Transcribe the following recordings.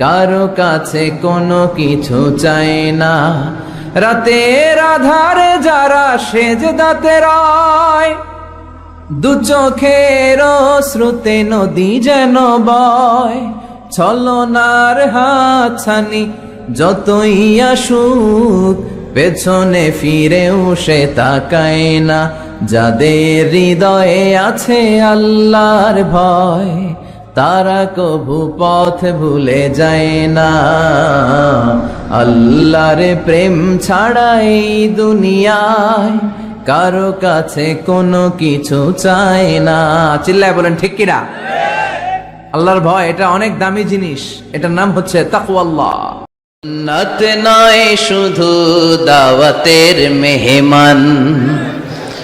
কারও কাছে কোনো কিছু চায় না। রাতের আধারে যারা সেজ দাতে রয়, দু চোখের শ্রুতে নদী যেন বয়। ছলনার হাতছানি যতই আসুক, পেছনে ফিরেও সে তাকায় না। যাদের হৃদয়ে আছে আল্লাহর ভয় তারা কবু পথ ভুলে যায় না। আল্লাহর প্রেম ছাড়া এই দুনিয়ায় কারও কাছে কোনো কিছু চায় না। চিল্লায় বলেন, ঠিক কিনা? আল্লাহর ভয়, এটা অনেক দামি জিনিস। এটার নাম হচ্ছে তাকওয়াল্লাহ। নাত নয় শুধু দাওয়াতের মেহমান।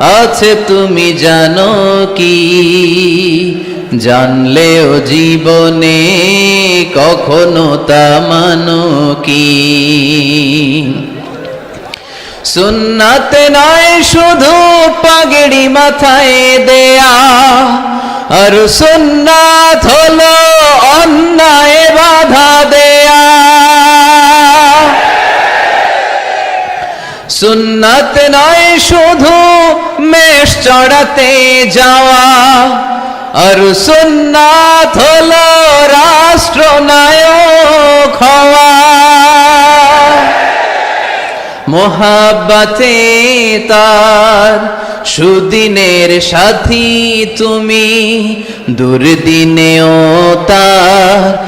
আছে তুমি জানো কি? জানলেও জীবনে কখনো তা মানো কি? সুন্নাতে নয় শুধু পাগড়ি মাথায় দেয়া, আর সুন্নাত সুন্নাত নয়, শুধু মেষ চড়াতে যাওয়া। আর সুন্নাত হলো রাষ্ট্রনায়ক হওয়া। মোহাব্বতে তার সুদিনের সাথী তুমি, দুর্দিনেও তার